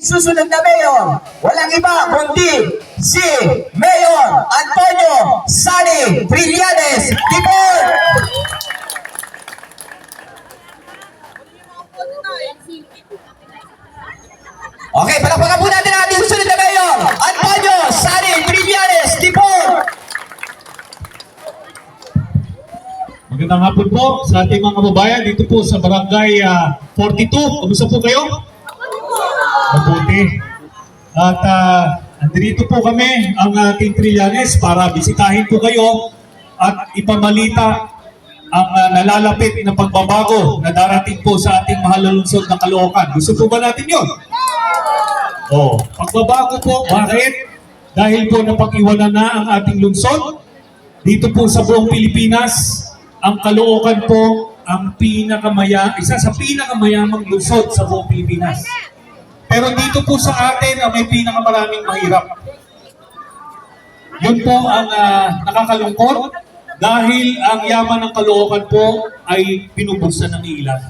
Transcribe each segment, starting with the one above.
Susunod na mayor, walang iba kundi si Mayor Antonio Sani Trillanes Dipon! Okay, palakpakan po natin ang ating susunod na mayor, Antonio Sani Trillanes Dipon! Magandang hapon po sa ating mga kababayan dito po sa Barangay ah, 42. Kumusta po kayo? Mabuti. At uh, andito po kami, ang ating Trillanes, para bisitahin po kayo at ipamalita ang ah, nalalapit na pagbabago na darating po sa ating mahal na lungsod ng Caloocan. Gusto po ba natin yun? Oh, pagbabago po, bakit? Dahil po napag-iwanan na ang ating lungsod, dito po sa buong Pilipinas, ang Caloocan po ang pinakamaya, isa sa pinakamayamang lungsod sa buong Pilipinas. Pero dito po sa atin ang may pinakamaraming mahirap. Yun po ang ah, nakakalungkot dahil ang yaman ng Caloocan po ay pinubuksan ng ilan.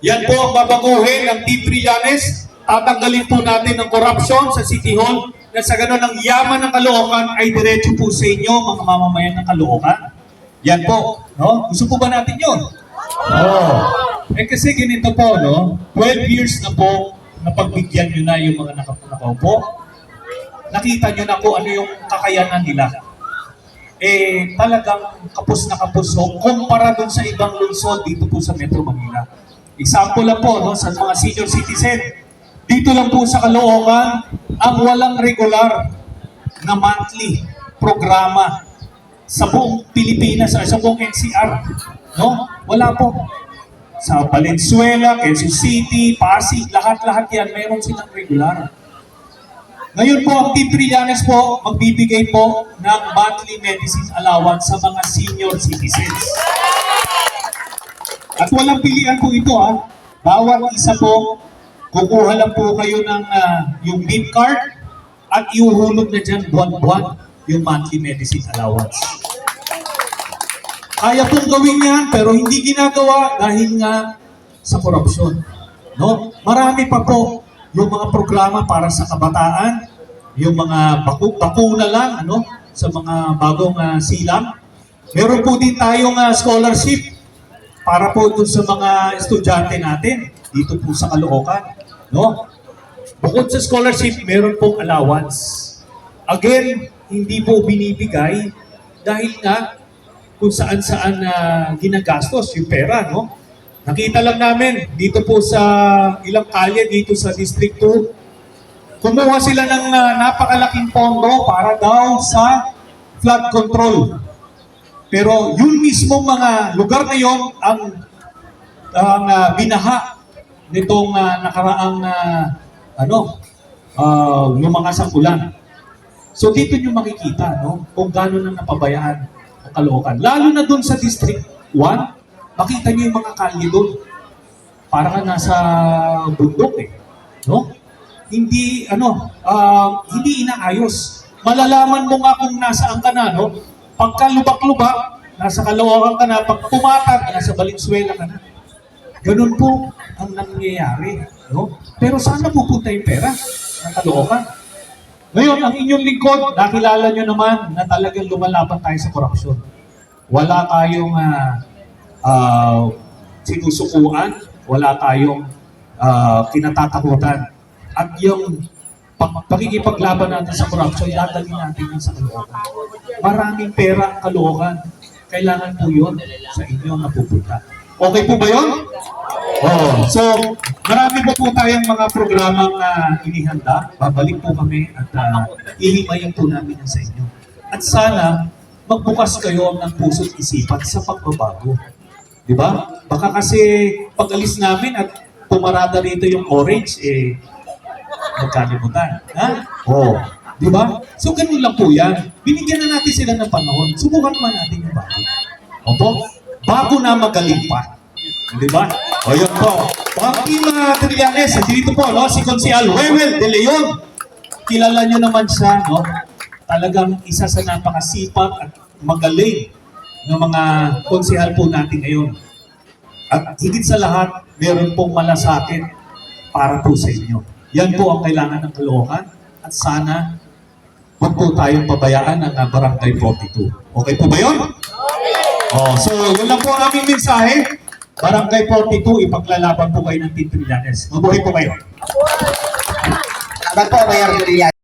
Yan po ang babaguhin ng Team Trillanes. Tatanggalin po natin ang corruption sa City Hall na sa ganun ang yaman ng Caloocan ay diretso po sa inyo, mga mamamayan ng Caloocan. Yan po, no? Gusto po ba natin yun? Oo. Eh kasi ganito po, no? 12 years na po na pagbigyan nyo na yung mga nakap- nakaupo. Nakita nyo na po ano yung kakayanan nila. Eh, talagang kapos na kapos ho, kumpara dun sa ibang lungsod dito po sa Metro Manila. Example lang po, no, sa mga senior citizen. Dito lang po sa Caloocan, ang walang regular na monthly programa sa buong Pilipinas, sa buong NCR. No? Wala po. Sa Valenzuela, Quezon City, Pasig, lahat-lahat yan, mayroon silang regular. Ngayon po, ang Team Trillanes po, magbibigay po ng monthly medicine allowance sa mga senior citizens. At walang pilihan po ito ha. Bawat isa po, kukuha lang po kayo ng ah, yung bid card at iuhulog na dyan buwan-buwan yung monthly medicine allowance. Kaya pong gawin yan, pero hindi ginagawa dahil nga sa korupsyon. No? Marami pa po yung mga programa para sa kabataan, yung mga baku bakuna lang ano, sa mga bagong ah, silang. Meron po din tayong ah, scholarship para po dun sa mga estudyante natin dito po sa Caloocan. No? Bukod sa scholarship, meron pong allowance. Again, hindi po binibigay dahil nga kung saan-saan na ginagastos yung pera, no? Nakita lang namin dito po sa ilang kalye dito sa District 2, kumuha sila ng ah, napakalaking pondo para daw sa flood control. Pero yun mismo mga lugar na yon ang ang ah, binaha nitong ah, nakaraang ah, ano uh, lumangas ang ulan. So dito nyo makikita no kung gaano na napabayaan Caloocan. Lalo na doon sa District 1, makita nyo yung mga kalye doon. Para ka nasa bundok eh. No? Hindi, ano, ah, hindi inaayos. Malalaman mo nga kung nasaan ka na, no? Pagka lubak-lubak, nasa Caloocan ka na. Pag pumatat, nasa Valenzuela ka na. Ganun po ang nangyayari. No? Pero saan na pupunta yung pera ng Caloocan? Ngayon, ang inyong lingkod, nakilala nyo naman na talagang lumalaban tayo sa korupsyon. Wala tayong ah, ah, sinusukuan, wala tayong ah, kinatatakutan. At yung pag pakikipaglaban natin sa korupsyon, dadalhin natin yan sa Caloocan. Maraming pera ang Caloocan. Kailangan po yun sa inyo na pupunta. Okay po ba yun? Oh, so marami po po tayong mga programang uh, inihanda. Babalik po kami at uh, ihimayin po namin yan sa inyo. At sana magbukas kayo ng puso't isipan sa pagbabago. Di ba? Baka kasi pag alis namin at pumarada rito yung orange, eh, magkalimutan. Ha? Oo. Di ba? So, ganun lang po yan. Binigyan na natin sila ng panahon. Subukan naman natin yung bago. Opo? Bago na magaling. Di ba? O yun po. Ang team uh, Trillanes, dito po, no? si Consial Wewel de Leon. Kilala nyo naman siya, no? Talagang isa sa napakasipag at magaling ng mga konsihal po natin ngayon. At higit sa lahat, meron pong malasakit para po sa inyo. Yan po ang kailangan ng Caloocan at sana huwag po tayong pabayaan ng uh, Barangay 42. Okay po ba yun? Oh, so yun lang po ang aming mensahe. Barangay 42, ipaglalaban po kayo ng Team Trillanes. Mabuhay po kayo. Salamat po, Mayor Julian.